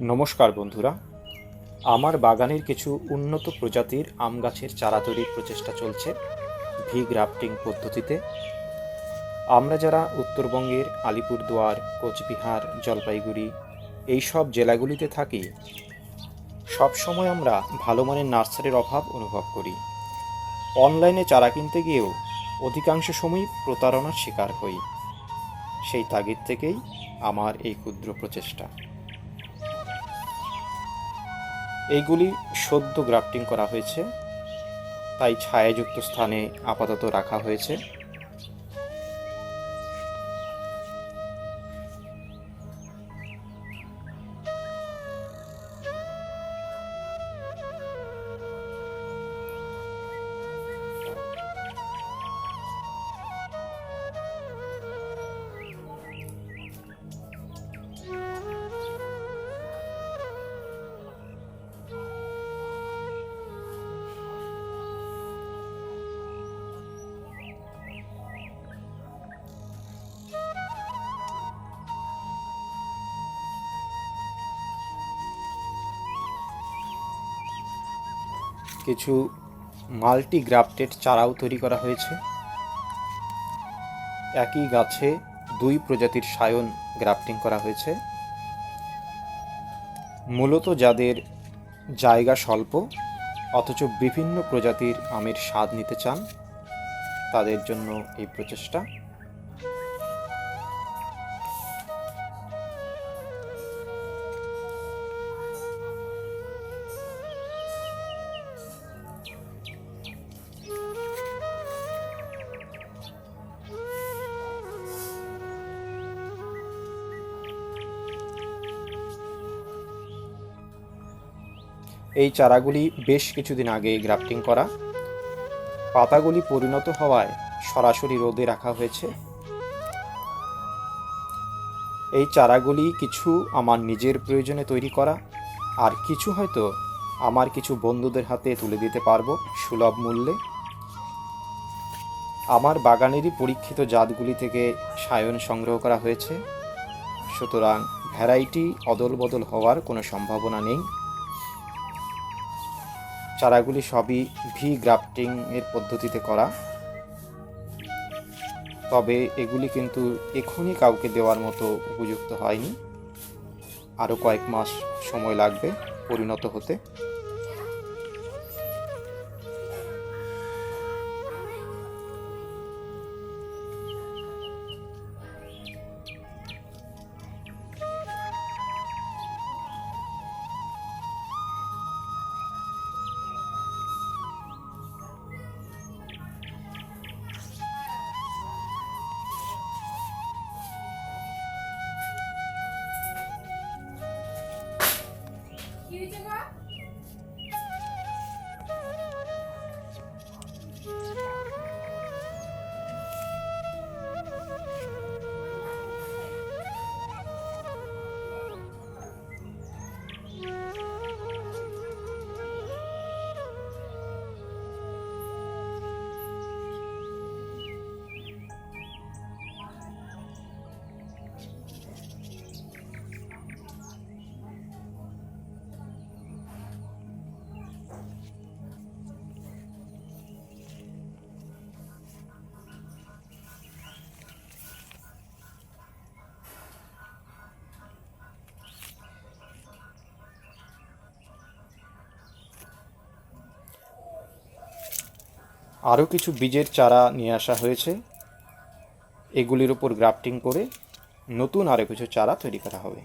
নমস্কার বন্ধুরা। আমার বাগানের কিছু উন্নত প্রজাতির আম গাছের চারা তৈরির প্রচেষ্টা চলছে ভি গ্রাফটিং পদ্ধতিতে। আমরা যারা উত্তরবঙ্গের আলিপুরদুয়ার, কোচবিহার, জলপাইগুড়ি এই সব জেলাগুলিতে থাকি সব সময় আমরা ভালো মানের নার্সারির অভাব অনুভব করি। অনলাইনে চারা কিনতে গিয়েও অধিকাংশ সময় প্রতারণার শিকার হই। সেই তাগিদ থেকেই আমার এই ক্ষুদ্র প্রচেষ্টা। এইগুলি সদ্য গ্রাফটিং করা হয়েছে। তাই ছায়াযুক্ত স্থানে আপাতত রাখা হয়েছে। কিছু মাল্টি গ্রাফটেড চারাও তৈরি করা হয়েছে। একই গাছে দুই প্রজাতির সায়ন গ্রাফটিং করা হয়েছে। মূলত যাদের জায়গা স্বল্প, অথচ বিভিন্ন প্রজাতির আমের স্বাদ নিতে চান, তাদের জন্য এই প্রচেষ্টা এই চারাগুলি বেশ কিছুদিন আগে গ্রাফটিং করা। পাতাগুলি পরিণত হওয়ায় সরাসরি রোদে রাখা হয়েছে। এই চারাগুলি কিছু আমার নিজের প্রয়োজনে তৈরি করা। আর কিছু হয়তো আমার কিছু বন্ধুদের হাতে তুলে দিতে পারব সুলভ মূল্যে। আমার বাগানেরই পরীক্ষিত জাতগুলি থেকে সায়ন সংগ্রহ করা হয়েছে। সুতরাং ভ্যারাইটি অদল বদল হওয়ার কোনো সম্ভাবনা নেই। চারাগুলি সবই ভি গ্রাফটিং এর পদ্ধতিতে করা। তবে এগুলি কিন্তু এখনই কাউকে দেওয়ার মতো উপযুক্ত হয়নি। আরও কয়েক মাস সময় লাগবে পরিণত হতে। কি হয়েছে গো? আরও কিছু বীজের চারা নিয়ে আসা হয়েছে। এগুলির উপর গ্রাফটিং করে নতুন আরও কিছু চারা তৈরি করা হবে।